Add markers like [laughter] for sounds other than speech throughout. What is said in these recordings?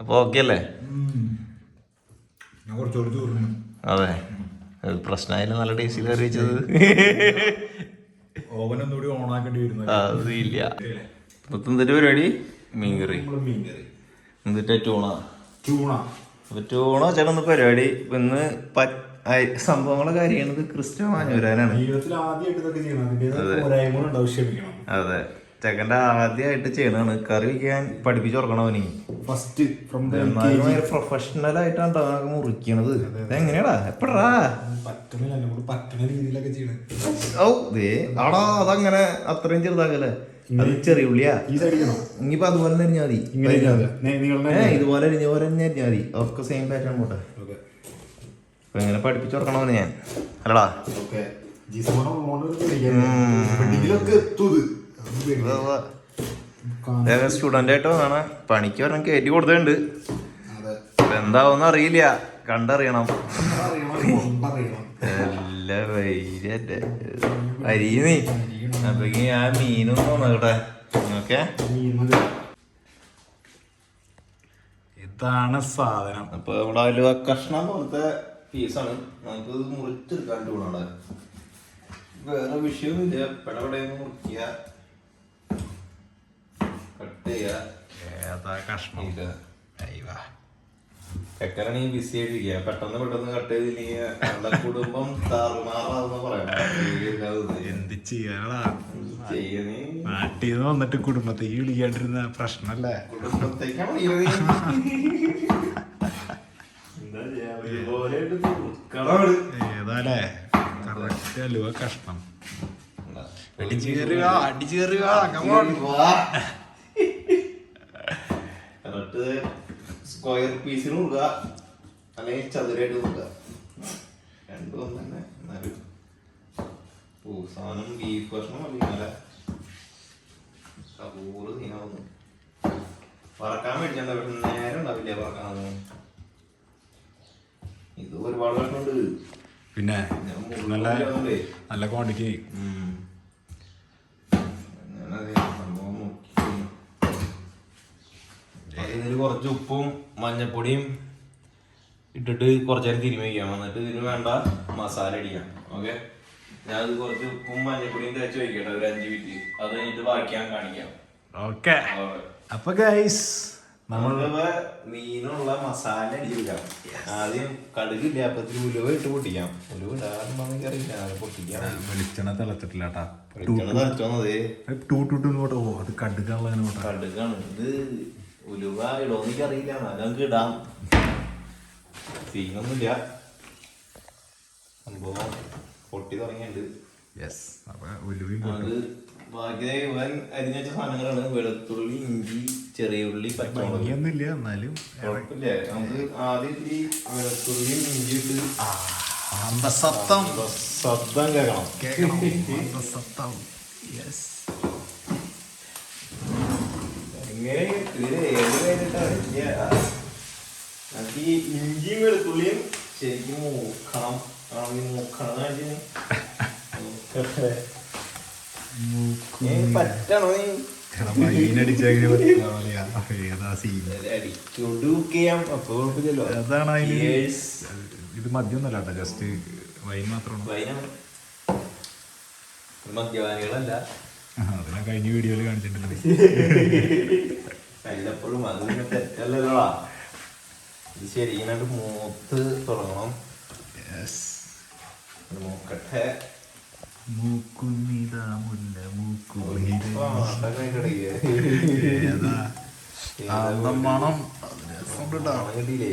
അപ്പൊ ഓക്കെ അല്ലേ? അതെ. പ്രശ്നമായാലും നല്ല ടേസ്റ്റിൽ കറി വെച്ചത്. വരുന്നത്. അതില്ല എന്തൊരു പരിപാടി? മീൻകറി മീൻകറി എന്നിട്ട് ടൂണ ചൂണ അപ്പൊ ടൂണ ചേട്ടന്ന് പരിപാടി. ഇന്ന് സംഭവങ്ങളൊക്കെ അറിയണത് ക്രിസ്റ്റോ മാഞ്ഞൂരാനാണ്. ജീവിതത്തിൽ ആദ്യമായിട്ട് ഇതൊക്കെ ചെയ്യണം. അതിന്റെ ക്ഷമിക്കണം. അതെ. ചെക്കന്റെ ആദ്യമായിട്ട് ചെയ്യണതാണ്. കറി വയ്ക്കാൻ പഠിപ്പിച്ചു കൊടുക്കണം അവന്. ഫസ്റ്റ് ഫ്രം പ്രൊഫഷണൽ ആയിട്ടാണ് ആകെ മുറിക്കണത്. എങ്ങനെയാടാ എപ്പടാ? പറ്റണ രീതിയിലൊക്കെ ഓ ദേ ആടാ അതങ്ങനെ അത്രയും ചെറുതാക്കല്ലേ? അത് ചെറിയ ഉള്ളിയാ? ഇനിയിപ്പോ അതുപോലെ തന്നെ അരിഞ്ഞാൽ മതി. ഇങ്ങനെ ഇതുപോലെ അരിഞ്ഞ പോലെ തന്നെ അരിഞ്ഞാൽ മതി. ഒക്കെ സെയിം പാറ്റേൺ പോട്ടെ. അപ്പൊ എങ്ങനെ പഠിപ്പിച്ചു കൊടുക്കണമെന്ന് ഞാൻ. അല്ലടാ. സ്റ്റുഡന്റ് ആയിട്ട് വേണം പണിക്ക് പറഞ്ഞ കയറ്റി കൊടുത്തിട്ടുണ്ട്. എന്താവുന്ന അറിയില്ല. കണ്ടറിയണം. നല്ല വൈരല്ലേ അരിയുന്നേ അപ്പൊ ആ മീനും തോന്നട്ടെ ഓക്കെ? ഇതാണ് സാധനം. അപ്പൊ ഇവിടെ ഒരു കഷ്ണം പോലത്തെ പീസാണ് നമുക്ക് ഇത് മുറിച്ചെടുക്കാൻ ടൂണാണ് വേറെ വിഷയമൊന്നുമില്ല. പെടപെടയൊന്നും മുറിക്കുക? കട്ട് ചെയ്യുക ഏതാ കഷ്ണം? ഇത്. അയ്യവാ. ചെക്കനാണെങ്കിൽ ബിസി ആയിട്ടിരിക്കുക പെട്ടെന്ന് പെട്ടെന്ന് കട്ട് ചെയ്തില്ലെങ്കിൽ അവരുടെ കുടുംബം താറുമാറാന്ന് പറയാം. എന്ത് ചെയ്യാനാ ചെയ്യുന്നേ നാട്ടിൽ നിന്ന് വന്നിട്ട് കുടുംബത്തേക്ക് വിളിക്കാണ്ടിരുന്ന പ്രശ്നല്ലേ? കുടുംബത്തേക്കാണ്. ഏതാലേ കറക്റ്റ് അലുവ കഷ്ണം. കയറുക അടിച്ചു എന്നിട്ട് സ്ക്വയർ പീസിന് കൊടുക്കുക അല്ലെങ്കിൽ ചതുരായിട്ട് കൊടുക്കുക. രണ്ടും ഒന്ന് തന്നെ എന്നാലും ഓ സാധനം ബീഫ് ഭക്ഷണം അല്ലെങ്കിൽ ഇന്നലെ കബൂറ് സീനാവുന്നു പറക്കാൻ മേടിച്ചാൽ നേരം ഉണ്ടാവില്ല പറക്കാൻ ഇത് ഒരുപാട് ഭക്ഷണമുണ്ട് പിന്നെ നല്ല നല്ല ക്വാണ്ടിറ്റി ഉം. ഞാനത് സംഭവം നോക്കി. ഇതിൽ കുറച്ച് ഉപ്പും മഞ്ഞപ്പൊടിയും ഇട്ടിട്ട് കുറച്ച് നേരം തിരുമ്മി വയ്ക്കാം എന്നിട്ട് ഇതിന് വേണ്ട മസാല അടിക്കാം ഓക്കെ ഞാനത് കുറച്ച് ഉപ്പും മഞ്ഞപ്പൊടിയും തേച്ച് വയ്ക്കട്ടെ ഒരു അഞ്ച് മിനിറ്റ് അത് കഴിഞ്ഞിട്ട് ബാക്കി ഞാൻ കാണിക്കാം ഓക്കെ. അപ്പൊ ഗൈസ് നമ്മളിപ്പോ മീനുള്ള മസാല അടിച്ചെടുക്കാം ആദ്യം കടുകില്ല അപ്പൊ ഇത്തിരി ഉലുവ ഇട്ട് പൊട്ടിക്കാം ഉലുവ ഇടാറുണ്ടെങ്കിൽ അറിയില്ല അത് പൊട്ടിക്കാം വെളിച്ചെണ്ണ തിളച്ചിട്ടില്ല കേട്ടാ വെളിച്ചെണ്ണ തിളച്ചോന്നതേ ടൂ ടു ടു ഇങ്ങോട്ട് ഓ അത് പോട്ടെ കടുകാണ് ഇത് ഉലുവ ഇടോന്ന് എനിക്ക് അറിയില്ല എന്നാലും നമുക്ക് ഇടാം. സീനൊന്നുമില്ല. സംഭവം പൊട്ടി തുടങ്ങിയിട്ടുണ്ട്. യെസ് അപ്പൊ ഉലുവയും അത് ബാക്കി ഇവൻ അരിഞ്ഞ വെച്ച സാധനങ്ങളാണ്. വെളുത്തുള്ളി ഇഞ്ചി ചെറിയ ഉള്ളി പച്ചമുളക്. ഭംഗിയൊന്നുമില്ല എന്നാലും കുഴപ്പമില്ല. നമുക്ക് ആദ്യം ഈ വെളുത്തുള്ളിയും ഇഞ്ചി ഇട്ട് സത്തം ശബ്ദം കേൾക്കണം. കേൾക്കണം. സത്തം യെസ് പറ്റണോ നീ ഇത് കേട്ടോ ജസ്റ്റ് വൈൻ മാത്രമാണ് വൈനാണ് മദ്യപാനികളല്ല അതിനെ കഴിഞ്ഞ വീഡിയോയിൽ അത് പിന്നെ തെറ്റല്ലല്ലോടാ ഇത് മൂത്ത് തുടങ്ങണം. നോക്കട്ടെ മൂക്കുന്നിതാ മുല്ല മണം അത്. കിട്ടിയില്ലേ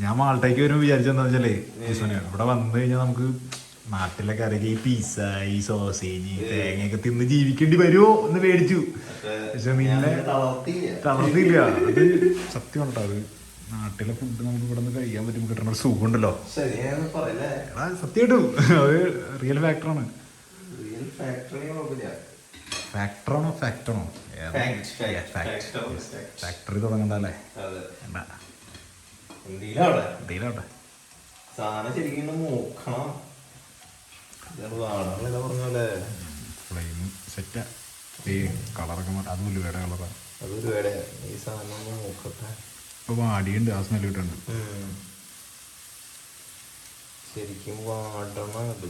ഞാൻ മാൾട്ടേക്ക് വരുമ്പോ വിചാരിച്ചെന്താ വെച്ചാലേ ഇവിടെ വന്നു കഴിഞ്ഞാൽ നമുക്ക് നാട്ടിലൊക്കെ അറിയാം ഈ പിസ്സ ഈ സോസേജ് തേങ്ങയൊക്കെ തിന്ന് ജീവിക്കേണ്ടി വരുമോ എന്ന് പേടിച്ചു. പക്ഷെ നിന്നെ തളർത്തിയില്ല. തളർന്നില്ല അത് സത്യം കേട്ടോ അത് നാട്ടിലെ ഫുഡ് നമുക്ക് ഇവിടെ നിന്ന് കഴിക്കാൻ പറ്റും കിട്ടുന്ന ഒരു സുഖം ഉണ്ടല്ലോ ശരിയാണ് പറയല്ലേ? എടാ സത്യമായിട്ടും അത് റിയൽ ഫാക്ടറാണ് ഫാക്ടറാണോ ഫാക്ടറാണോ. ഫാക്ടറി തുടങ്ങണ്ടല്ലേ എന്തെങ്കിലും സാധനം ശരിക്കും നോക്കണം പറഞ്ഞ പോലെ ഫ്ലെയിം സെറ്റാ ഈ കളറൊക്കെ മാറ്റി അത് ഉലുവയുടെ കളറാണ് അതൊരു വേടെ ഈ സാധനം ഒന്ന് നോക്കട്ടെ. ഇപ്പൊ വാടിയുണ്ട് ആ കിട്ടുന്നുണ്ട്. ശരിക്കും വാടണം അത്.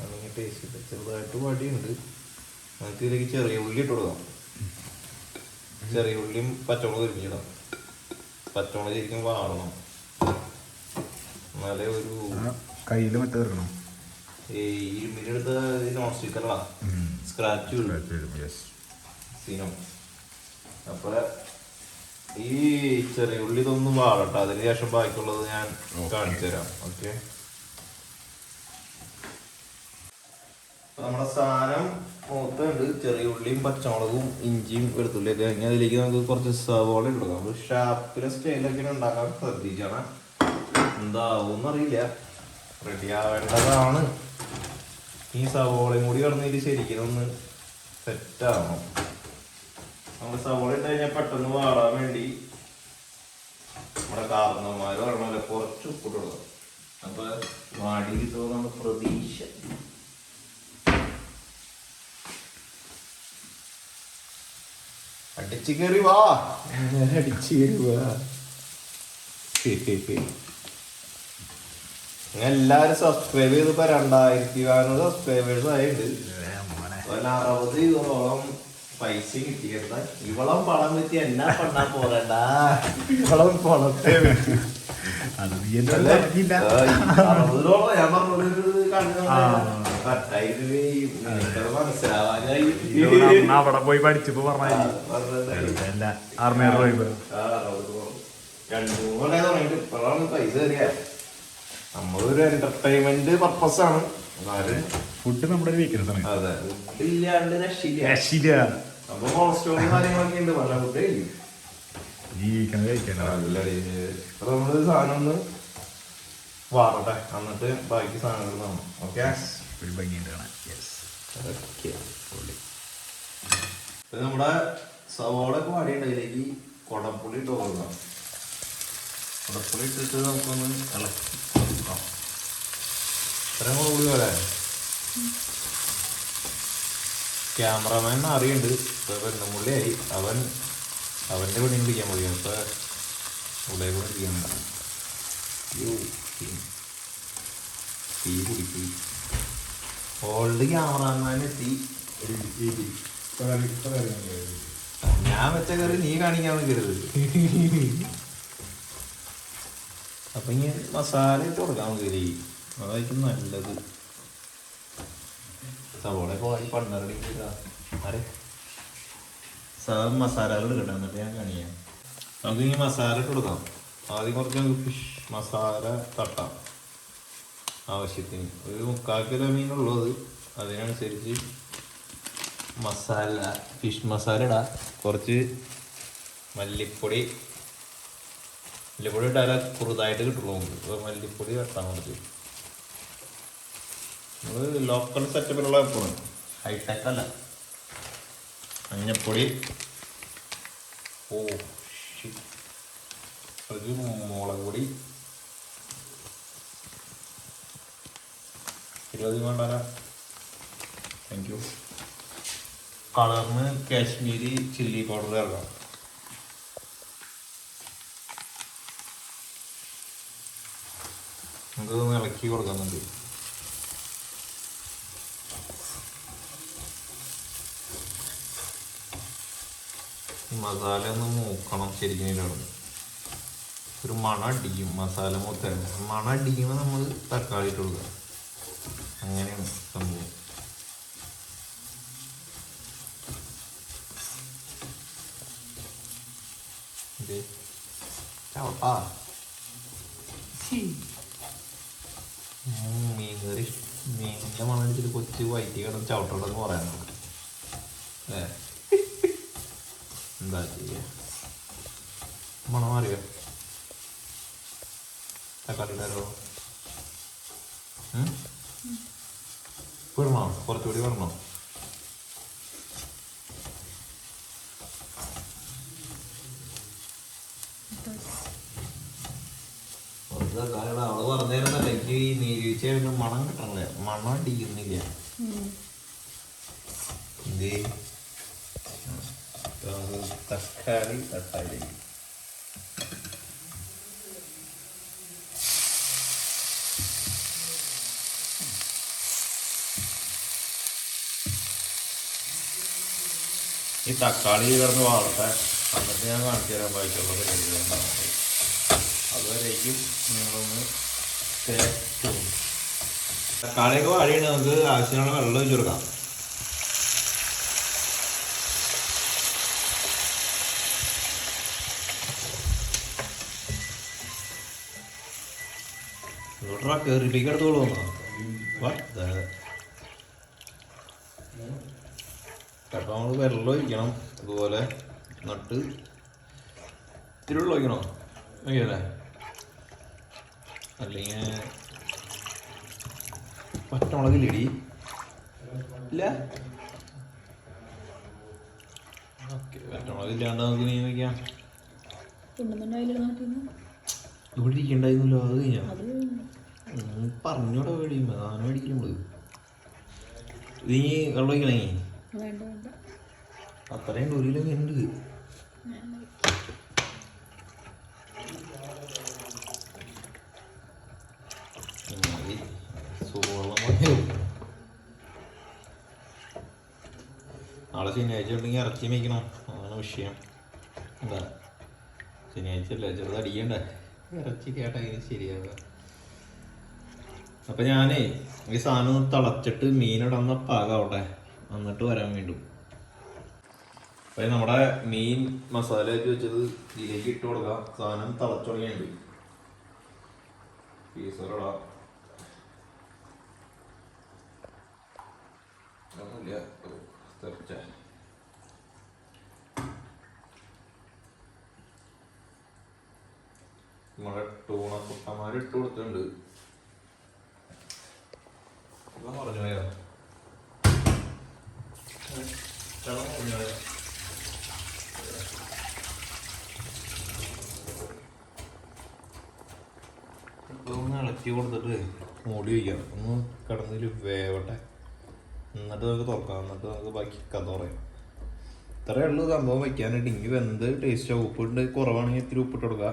അല്ലെങ്കിൽ ടേസ്റ്റ് ഇല്ല ചെറുതായിട്ട് വടിയുണ്ട്. നമുക്ക് ഇതിലേക്ക് ചെറിയ ഉള്ളി ഇട്ട് കൊടുക്കാം. ചെറിയ ഉള്ളിയും പച്ചമുളക് ഒരുമിച്ചിടാം. പച്ചമുളക് ശരിക്കും വാടണം. എന്നാലേ ഒരു കയ്യിൽ മറ്റേ തീർക്കണം ഈ നോൺ സ്ക്രാച്ച് സീനോ. അപ്പൊ ഈ ചെറിയ ഉള്ളി ഇതൊന്നും വാടട്ടെ അതിന് ശേഷം ബാക്കിയുള്ളത് ഞാൻ കാണിച്ചു തരാം. ഓക്കെ നമ്മുടെ സാധനം മൂത്തുണ്ട് ചെറിയ ഉള്ളിയും പച്ചമുളകും ഇഞ്ചിയും വെളുത്തുള്ളിയൊക്കെ കഴിഞ്ഞ അതിലേക്ക് നമുക്ക് കുറച്ച് സവോള എടുക്കാം നമ്മൾ ഷാപ്പിലെ സ്റ്റൈലൊക്കെ ഉണ്ടാക്കാൻ ശ്രദ്ധിക്കണം എന്താവും അറിയില്ല റെഡി ആവേണ്ടതാണ്. ഈ സവോളയും കൂടി കിടന്നതിൽ ശരിക്കും ഒന്ന് സെറ്റാവണം നമ്മൾ സവോള ഇട്ട് കഴിഞ്ഞാൽ പെട്ടെന്ന് വാടാൻ വേണ്ടി നമ്മുടെ കാരണന്മാര് പറഞ്ഞ കുറച്ച് ഉപ്പിട്ടുള്ളത് അപ്പൊ വാടി കിട്ടുമെന്നാണ് പ്രതീക്ഷ. അടിച്ചു കയറി വാ. [laughs] അടിച്ചു കയറി വാ. എല്ലാരും സബ്സ്ക്രൈബ് ചെയ്തപ്പോ രണ്ടായിരത്തി നാനൂറ് സബ്സ്ക്രൈബേഴ്സ് ആയിട്ട് അറുപത് ഇതോളം പൈസ കിട്ടിയത് ഇവളം പണം വെച്ച് എന്നാ പണ്ടാ പോരണ്ട ഇവളം പണത്തെ. അറുപതോളം ഞാൻ അവിടെ പോയി പഠിച്ചപ്പോ രണ്ടു മൂന്ന് കൊല്ലം തുടങ്ങിയിട്ട് ഇപ്പോഴാണ് പൈസ കയറിയ നമ്മളൊരു എന്റർടൈൻമെന്റ് പർപ്പസ് ആണ്. എന്നാലും ഫുഡ് നമ്മുടെ ഒരു അതെ ഫുഡ് ഇല്ലാണ്ട് രക്ഷയില്ല. രക്ഷില്ല അപ്പൊ കൊളസ്ട്രോളും കാര്യങ്ങളൊക്കെ ഉണ്ട് പല ഫുഡ് കഴിക്കും ജീവിക്കണത് കഴിക്കണം നല്ല രീതിയിൽ അപ്പൊ നമ്മൾ സാധനം ഒന്ന് വാറട്ടെ എന്നിട്ട് ബാക്കി സാധനങ്ങൾ കാണാം ഓക്കെ ഒരു ഭംഗിയുണ്ട് കാണാൻ. യെസ് ഇത് നമ്മുടെ സവോള ഒക്കെ വാടിയുണ്ടെങ്കിലേക്ക് കൊടപ്പുളി ഇട്ട് കൊടുക്കാം കൊടപ്പുളി ഇട്ടിട്ട് നമുക്കൊന്ന് ഇളക്കി കൊടുക്കാം ഇത്രയും കൂടെ ക്യാമറമാൻ അറിയുന്നുണ്ട് ഇപ്പോൾ പെണ്ണുമുള്ളിയായി. അവൻ അവന്റെ പണി പിടിക്കാൻ പോയി. അപ്പൊ ഇവിടെ കൂടെ ചെയ്യാൻ തീ കുടിക്കും ഓൾഡ് ക്യാമറമാൻ എത്തി. ഞാൻ വെച്ച കറി നീ കാണിക്കാൻ നിൽക്കരുത് അപ്പൊ ഇനി മസാല ഇട്ട് കൊടുക്കാൻ മതി അതായിരിക്കും നല്ലത്. സവോള പോയി പണ്ണറടി ആരെ? സാ മസാലകൾ ഇടണം എന്നിട്ട് ഞാൻ കാണിക്കാം. നമുക്ക് ഇനി മസാല ഇട്ട് കൊടുക്കാം. ആദ്യം കുറച്ച് നമുക്ക് ഫിഷ് മസാല തട്ടാം ആവശ്യത്തിന്. ഒരു മുക്കാൽ കിലോ മീനുള്ളത് അതിനനുസരിച്ച് മസാല ഫിഷ് മസാല ഇടാം. കുറച്ച് മല്ലിപ്പൊടി മല്ലിപ്പൊടി ഇട്ടാൽ കുറുതായിട്ട് കിട്ടുള്ളൂ. നമുക്ക് അപ്പോൾ മല്ലിപ്പൊടി വെട്ടാൻ കുറച്ച് നമ്മൾ ലോക്കൽ സെറ്റപ്പിലുള്ള എപ്പോഴും ഹൈടെക് അല്ല. മഞ്ഞപ്പൊടി. ഓ മുളക് പൊടി. ഇരുപത് വേണ്ടാല താങ്ക് യു കളറിന് കാശ്മീരി ചില്ലി പൗഡർ ഇറങ്ങാം നമുക്കൊന്ന് ഇളക്കി കൊടുക്കുന്നുണ്ട് മസാല ഒന്ന് മൂക്കണം ശരിക്കും ഇടണം ഒരു മണ അടിക്കും മസാല മൂത്ത മണ അടിക്കുമ്പോൾ നമ്മൾ തക്കാളി ഇട്ട് കൊടുക്കുക. അങ്ങനെയാണ് സംഭവം. ചവട്ടാ ഉം, മീൻകറി മീനിന്റെ മണം അടിച്ചിട്ട് കൊച്ചു വയറ്റി കിടന്ന് ചവിട്ടോടെന്ന് പറയാൻ നമുക്ക് ഏ? എന്താ ചെയ്യ? മണം അറിയോ തക്കാളി ഇടാരോ വിടണോ കുറച്ചുകൂടി വിടണോ അവൾ പറഞ്ഞിരുന്നല്ല എനിക്ക് ഈ നീരിച്ച മണം കിട്ടണല്ലേ. മണം അടിക്കുന്നില്ല. തക്കാളി തക്കാളി. ഈ തക്കാളി കിടന്ന് വളർത്താൻ എന്നിട്ട് ഞാൻ കാണിച്ചു തരാൻ വായിച്ചുള്ളത് കഴിക്കുന്നുണ്ടാവും അതുവരേക്കും നിങ്ങളൊന്ന് തേക്കും തക്കാളിയൊക്കെ വാടിയിട്ട് നമുക്ക് ആവശ്യമുള്ള വെള്ളം ഒഴിച്ചു കൊടുക്കാം. ഇങ്ങോട്ടാ കയറിപ്പിക്ക് എടുത്തോളൂ ചിലപ്പോൾ നമ്മൾ വെള്ളം ഒഴിക്കണം. അതുപോലെ നട്ട് ഇത്തിരി വെള്ളം ഒഴിക്കണോ? ഒഴിക്കല്ലേ? അല്ലെങ്കിൽ പച്ചമുളകിലിടി. ഇല്ല? ഓക്കെ പച്ചമുളക് ഇല്ലാണ്ട് നമുക്ക് നീ വയ്ക്കാം. ഇവിടെ ഇരിക്കണ്ടായിരുന്നല്ലോ അത് വെള്ളം അത്രയും ഉണ്ട് നാളെ ശനിയാഴ്ച ഉണ്ടെങ്കിൽ ഇറച്ചി മേയ്ക്കണം അതാണ് വിഷയം. എന്താ? ശനിയാഴ്ച അല്ലേ ചെറുത് അടിയണ്ടേ ഇറച്ചി കേട്ടാ ഇനി ശരിയാവുക. അപ്പൊ ഞാനേ ഈ സാധനം തിളച്ചിട്ട് മീനിടന്ന പാകാവട്ടെ. എന്നിട്ട് വരാൻ വേണ്ടും. അപ്പൊ നമ്മുടെ മീൻ മസാല ഒക്കെ വെച്ചത് ഇതിലേക്ക് ഇട്ട് കൊടുക്കാം. സാധനം തിളച്ചുടങ്ങിയുണ്ട് പീസറിടാം ഒന്നുമില്ല നമ്മുടെ ടൂണ കുട്ടന്മാർ ഇട്ട് കൊടുത്തിട്ടുണ്ട്. ഒന്ന് ഇളക്കി കൊടുത്തിട്ട് മൂടി വയ്ക്കണം ഒന്ന് കിടന്നതിൽ വേവട്ടെ. എന്നിട്ട് നമുക്ക് തുറക്കാം. എന്നിട്ട് നമുക്ക് ബാക്കി കഥ പറയാം. ഇത്രയേ ഉള്ളൂ. സംഭവം വയ്ക്കാനായിട്ട് ഇനി വെന്ത് ടേസ്റ്റ് ഉപ്പിട്ട് കുറവാണെങ്കിൽ ഇത്തിരി ഉപ്പിട്ട് കൊടുക്കുക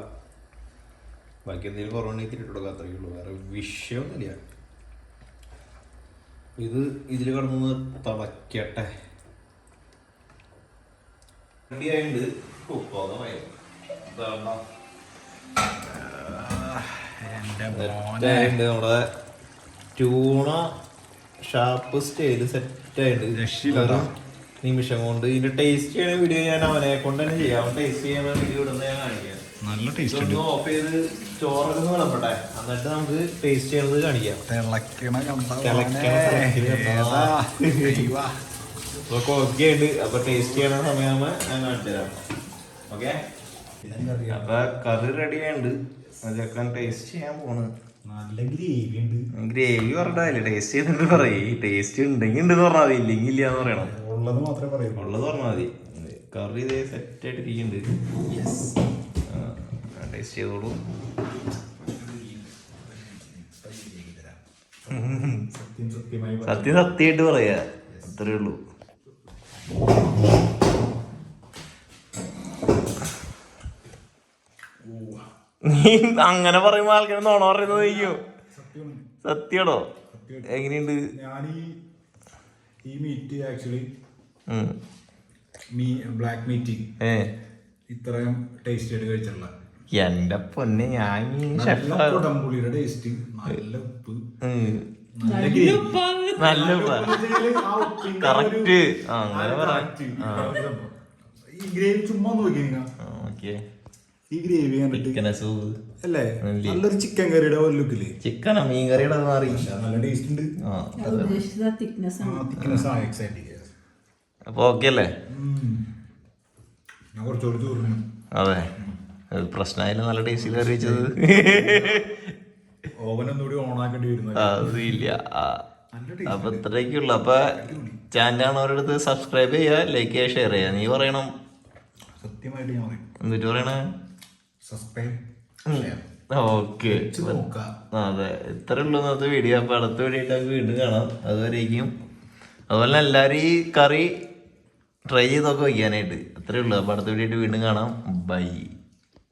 ബാക്കി എന്തെങ്കിലും കൊറോണ കൊടുക്കുക അത്രയേ ഉള്ളൂ. വേറെ വിഷയമൊന്നുമില്ല. ഇത് ഇതിൽ കടന്നു തിളക്കട്ടെ. എന്റെ നമ്മുടെ ട്യൂണ ഷാർപ്പ് സ്റ്റൈൽ സെറ്റ് ആയിട്ടുണ്ട് രക്ഷയില്ല ഒരു നിമിഷം കൊണ്ട് ഇതിന്റെ ടേസ്റ്റ് ചെയ്യണ വീഡിയോ ഞാൻ അവനെ കൊണ്ട് തന്നെ ചെയ്യാം ടേസ്റ്റ് ചെയ്യാൻ വീഡിയോ ഇടുന്ന ഞാൻ കാണിക്കാം. നല്ല ടേസ്റ്റ് ഉണ്ട്. ഓഫ് ചെയ്ത് ചോറൊക്കെ ഒന്ന് വിളമ്പട്ടെ. എന്നിട്ട് നമുക്ക് ടേസ്റ്റ് ചെയ്യണത് കാണിക്കാം. തിളക്കണ. അപ്പൊ ഓക്കെ ഉണ്ട് അപ്പൊ ടേസ്റ്റ് ചെയ്യണ സമയമാകുമ്പോ ഞാൻ കാണിച്ചു തരാം. ഓക്കെ അപ്പൊ കറി റെഡി ആയിണ്ട് അതൊക്കെ ടേസ്റ്റ് ചെയ്യാൻ പോണ് നല്ല ഗ്രേവി ഉണ്ട്. ഗ്രേവി പറഞ്ഞില്ലേ ടേസ്റ്റ് ചെയ്തിട്ട് പറയേ. ടേസ്റ്റ് ഉണ്ടെങ്കിൽ ഉണ്ടെന്ന് പറഞ്ഞാൽ മതി. ഇല്ലെങ്കിൽ ഇല്ല എന്ന് പറയണം. ഉള്ളത് മാത്രമേ പറയൂ. ഉള്ളത് പറഞ്ഞാൽ മതി. കറി ഇതേ സെറ്റ് ആയിട്ട് ഇരിക്കുന്നുണ്ട് ടേസ്റ്റ് ചെയ്തോളൂ. സത്യം സത്യമായിട്ട് പറയാ. അത്രേ ഉള്ളൂ. നീ അങ്ങനെ പറയുമ്പോ ആൾക്കാർ നോണ പറയുന്നത് അയ്യോ സത്യടോ എങ്ങനെയുണ്ട്? ഈ മീറ്റ് ആക്ച്വലി. മീ ബ്ലാക്ക് മീറ്റ് ഇത്രയും ടേസ്റ്റ് ആയിട്ട് കഴിച്ചിട്ടുള്ള എന്റെ പൊന്നെ ഞാൻ കുടംപുളിയുടെ ടേസ്റ്റ് നല്ല ഉപ്പ്. നല്ല കറക്റ്റ് അങ്ങനെ ഈ ഗ്രേവി ചുമ്മാ നോക്കി ഈ ഗ്രേവി അല്ലേ? നല്ലൊരു ചിക്കൻ കറിയുടെ ഒരു ലുക്കിൽ ചിക്കനാ മീൻ കറിയുടെ മാറി നല്ല ടേസ്റ്റ് ഉണ്ട്. ആ ഉദ്ദേശിച്ചത് തിക്നെസ് ആണ്. അപ്പൊ ഓക്കെ അല്ലേ? ഞാൻ ചോറിന്. അത്. പ്രശ്നമായാലും നല്ല ടേസ്റ്റിൽ കറി വെച്ചത് ഓൺ ആക്കേണ്ടി വരുന്നത് അതില്ല. അപ്പൊ ഇത്രയൊക്കെയുള്ളു അപ്പൊ ചാനൽ കാണുന്നവരടുത്ത് സബ്സ്ക്രൈബ് ചെയ്യുക ലൈക്ക് ചെയ്യുക ഷെയർ ചെയ്യുക നീ പറയണം. സത്യമായിട്ട് ഞാൻ പറയും. എന്നിട്ട് പറയണേ? Subscribe okay. അതെ. ഇത്രേ ഉള്ളൂ ഇന്നത്തെ വീഡിയോ അപ്പൊ അടുത്ത വീഡിയോ ആയിട്ട് വീണ്ടും കാണാം. അതുവരേക്കും. അതുപോലെ എല്ലാവരും ഈ കറി ട്രൈ ചെയ്തൊക്കെ വയ്ക്കാനായിട്ട് അത്രേ ഉള്ളൂ. അപ്പൊ അടുത്ത വീഡിയോ വീണ്ടും കാണാം. ബൈ